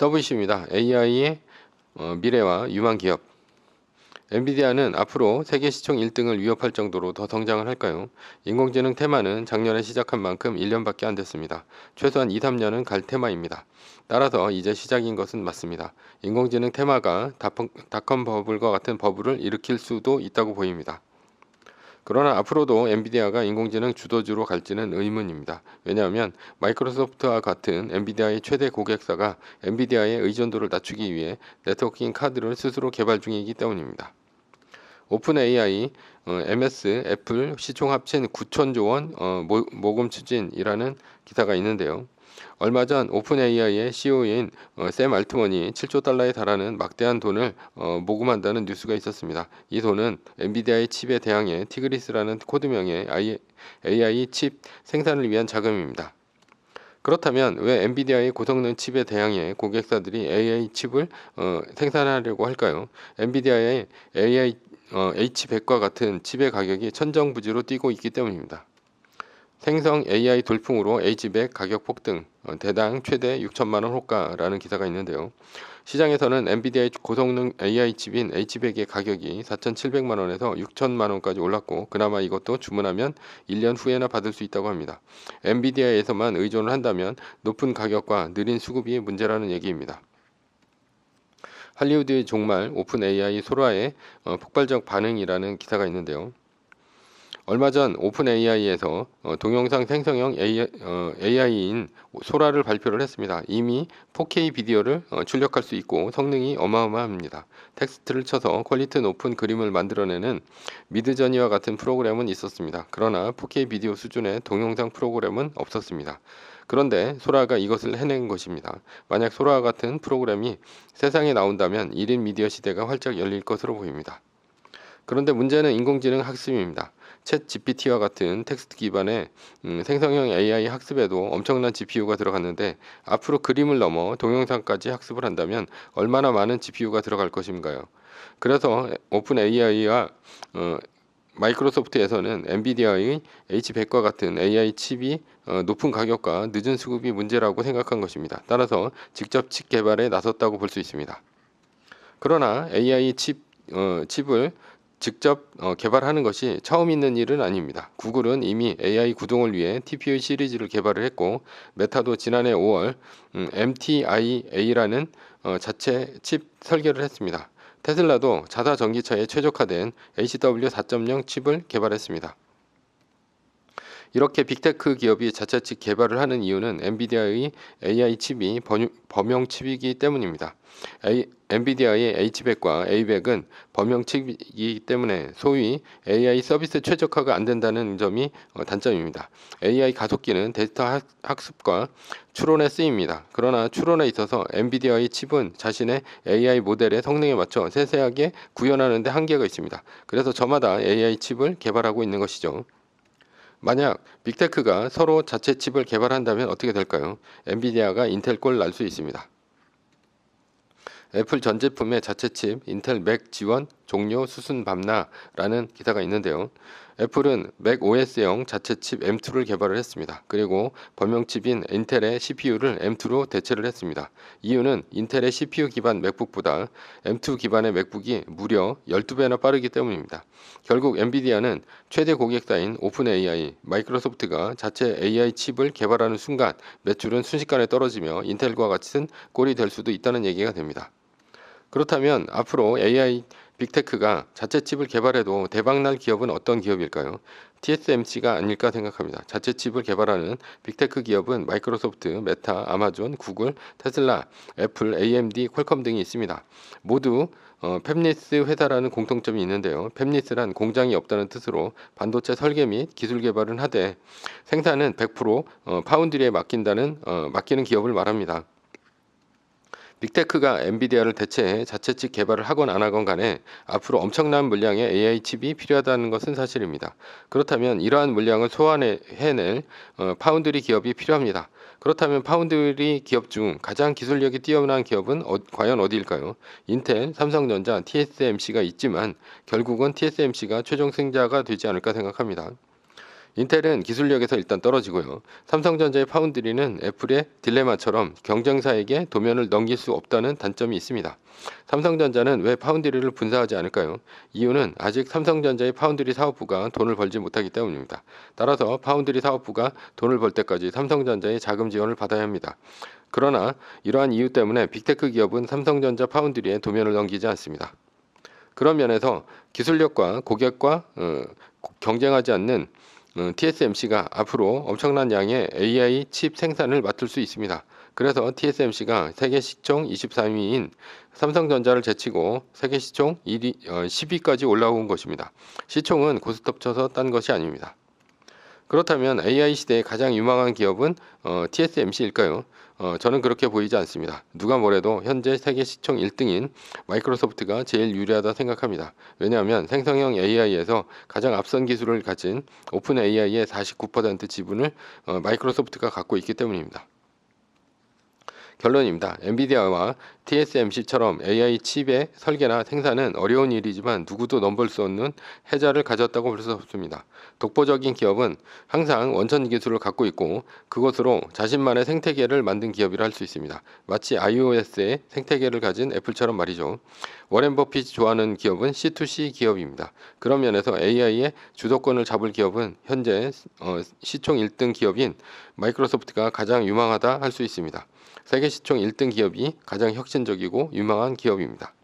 서브이슈입니다. AI의 어, 미래와 유망 기업. 엔비디아는 앞으로 세계 시총 1등을 위협할 정도로 더 성장을 할까요? 인공지능 테마는 작년에 시작한 만큼 1년밖에 안 됐습니다. 최소한 2, 3년은 갈 테마입니다. 따라서 이제 시작인 것은 맞습니다. 인공지능 테마가 닷컴 버블과 같은 버블을 일으킬 수도 있다고 보입니다. 그러나 앞으로도 엔비디아가 인공지능 주도주로 갈지는 의문입니다. 왜냐하면 마이크로소프트와 같은 엔비디아의 최대 고객사가 엔비디아의 의존도를 낮추기 위해 네트워킹 카드를 스스로 개발 중이기 때문입니다. 오픈 AI, 어, MS, 애플 시총 합친 9천조 원 어, 모, 모금 추진이라는 기사가 있는데요. 얼마 전 오픈 AI의 CEO인 어, 샘 알트먼이 7조 달러에 달하는 막대한 돈을 어, 모금한다는 뉴스가 있었습니다. 이 돈은 엔비디아의 칩에 대항해 티그리스라는 코드명의 AI, AI 칩 생산을 위한 자금입니다. 그렇다면 왜 엔비디아의 고성능 칩에 대항해 고객사들이 AI 칩을 어, 생산하려고 할까요? 엔비디아의 AI 어, H100과 같은 칩의 가격이 천정부지로 뛰고 있기 때문입니다. 생성 AI 돌풍으로 H100 가격 폭등, 어, 대당 최대 6천만 원 호가라는 기사가 있는데요. 시장에서는 엔비디아의 고성능 AI 칩인 H100의 가격이 4,700만 원에서 6천만 원까지 올랐고 그나마 이것도 주문하면 1년 후에나 받을 수 있다고 합니다. 엔비디아에서만 의존을 한다면 높은 가격과 느린 수급이 문제라는 얘기입니다. 할리우드의 종말 오픈 AI 소라의 어, 폭발적 반응이라는 기사가 있는데요. 얼마 전 오픈 AI에서 어, 동영상 생성형 AI, 어, AI인 소라를 발표를 했습니다. 이미 4K 비디오를 어, 출력할 수 있고 성능이 어마어마합니다. 텍스트를 쳐서 퀄리티 높은 그림을 만들어내는 미드저니와 같은 프로그램은 있었습니다. 그러나 4K 비디오 수준의 동영상 프로그램은 없었습니다. 그런데 소라가 이것을 해낸 것입니다. 만약 소라와 같은 프로그램이 세상에 나온다면 1인 미디어 시대가 활짝 열릴 것으로 보입니다. 그런데 문제는 인공지능 학습입니다. 챗 GPT와 같은 텍스트 기반의 음, 생성형 AI 학습에도 엄청난 GPU가 들어갔는데 앞으로 그림을 넘어 동영상까지 학습을 한다면 얼마나 많은 GPU가 들어갈 것인가요? 그래서 오픈 AI와 어, 마이크로소프트에서는 엔비디아의 H100과 같은 AI 칩이 어, 높은 가격과 늦은 수급이 문제라고 생각한 것입니다. 따라서 직접 칩 개발에 나섰다고 볼 수 있습니다. 그러나 AI 칩 어, 칩을 직접 어, 개발하는 것이 처음 있는 일은 아닙니다. 구글은 이미 AI 구동을 위해 TPU 시리즈를 개발을 했고 메타도 지난해 5월 음, MTIA라는 어, 자체 칩 설계를 했습니다. 테슬라도 자사 전기차에 최적화된 HW4.0 칩을 개발했습니다. 이렇게 빅테크 기업이 자체 칩 개발을 하는 이유는 엔비디아의 AI 칩이 범용 칩이기 때문입니다. 엔비디아의 H100과 A100은 범용 칩이기 때문에 소위 AI 서비스 최적화가 안 된다는 점이 어, 단점입니다. AI 가속기는 데이터 학- 학습과 추론에 쓰입니다. 그러나 추론에 있어서 엔비디아의 칩은 자신의 AI 모델의 성능에 맞춰 세세하게 구현하는 데 한계가 있습니다. 그래서 저마다 AI 칩을 개발하고 있는 것이죠. 만약 빅테크가 서로 자체 칩을 개발한다면 어떻게 될까요? 엔비디아가 인텔 꼴 날 수 있습니다. 애플 전 제품의 자체 칩 인텔 맥 지원 종료 수순 밤나라는 기사가 있는데요. 애플은 맥 OS형 자체 칩 M2를 개발을 했습니다. 그리고 범용 칩인 인텔의 CPU를 M2로 대체를 했습니다. 이유는 인텔의 CPU 기반 맥북보다 M2 기반의 맥북이 무려 12배나 빠르기 때문입니다. 결국 엔비디아는 최대 고객사인 오픈 AI, 마이크로소프트가 자체 AI 칩을 개발하는 순간 매출은 순식간에 떨어지며 인텔과 같은 꼴이 될 수도 있다는 얘기가 됩니다. 그렇다면 앞으로 AI 빅테크가 자체 칩을 개발해도 대박날 기업은 어떤 기업일까요? TSMC가 아닐까 생각합니다. 자체 칩을 개발하는 빅테크 기업은 마이크로소프트, 메타, 아마존, 구글, 테슬라, 애플, AMD, 퀄컴 등이 있습니다. 모두 어, 펩리스 회사라는 공통점이 있는데요. 펩리스란 공장이 없다는 뜻으로 반도체 설계 및 기술 개발은 하되 생산은 100% 어, 파운드리에 맡긴다는 어, 맡기는 기업을 말합니다. 빅테크가 엔비디아를 대체해 자체 칩 개발을 하건 안 하건 간에 앞으로 엄청난 물량의 AI 칩이 필요하다는 것은 사실입니다. 그렇다면 이러한 물량을 소화해낼 어, 파운드리 기업이 필요합니다. 그렇다면 파운드리 기업 중 가장 기술력이 뛰어난 기업은 어, 과연 어디일까요? 인텔, 삼성전자, TSMC가 있지만 결국은 TSMC가 최종 승자가 되지 않을까 생각합니다. 인텔은 기술력에서 일단 떨어지고요. 삼성전자의 파운드리는 애플의 딜레마처럼 경쟁사에게 도면을 넘길 수 없다는 단점이 있습니다. 삼성전자는 왜 파운드리를 분사하지 않을까요? 이유는 아직 삼성전자의 파운드리 사업부가 돈을 벌지 못하기 때문입니다. 따라서 파운드리 사업부가 돈을 벌 때까지 삼성전자의 자금 지원을 받아야 합니다. 그러나 이러한 이유 때문에 빅테크 기업은 삼성전자 파운드리에 도면을 넘기지 않습니다. 그런 면에서 기술력과 고객과 어, 경쟁하지 않는 어, TSMC가 앞으로 엄청난 양의 AI 칩 생산을 맡을 수 있습니다. 그래서 TSMC가 세계 시총 23위인 삼성전자를 제치고 세계 시총 1위, 어, 10위까지 올라온 것입니다. 시총은 고스톱 쳐서 딴 것이 아닙니다. 그렇다면 AI 시대의 가장 유망한 기업은 어, TSMC일까요? 어, 저는 그렇게 보이지 않습니다. 누가 뭐래도 현재 세계 시총 1등인 마이크로소프트가 제일 유리하다 생각합니다. 왜냐하면 생성형 AI에서 가장 앞선 기술을 가진 오픈 AI의 49% 지분을 어, 마이크로소프트가 갖고 있기 때문입니다. 결론입니다. 엔비디아와 TSMC처럼 AI 칩의 설계나 생산은 어려운 일이지만 누구도 넘볼 수 없는 해자를 가졌다고 볼 수 없습니다. 독보적인 기업은 항상 원천 기술을 갖고 있고 그것으로 자신만의 생태계를 만든 기업이라 할 수 있습니다. 마치 iOS의 생태계를 가진 애플처럼 말이죠. 워렌 버핏이 좋아하는 기업은 C2C 기업입니다. 그런 면에서 AI의 주도권을 잡을 기업은 현재 어, 시총 1등 기업인 마이크로소프트가 가장 유망하다 할 수 있습니다. 세계 시총 1등 기업이 가장 혁신적이고 유망한 기업입니다.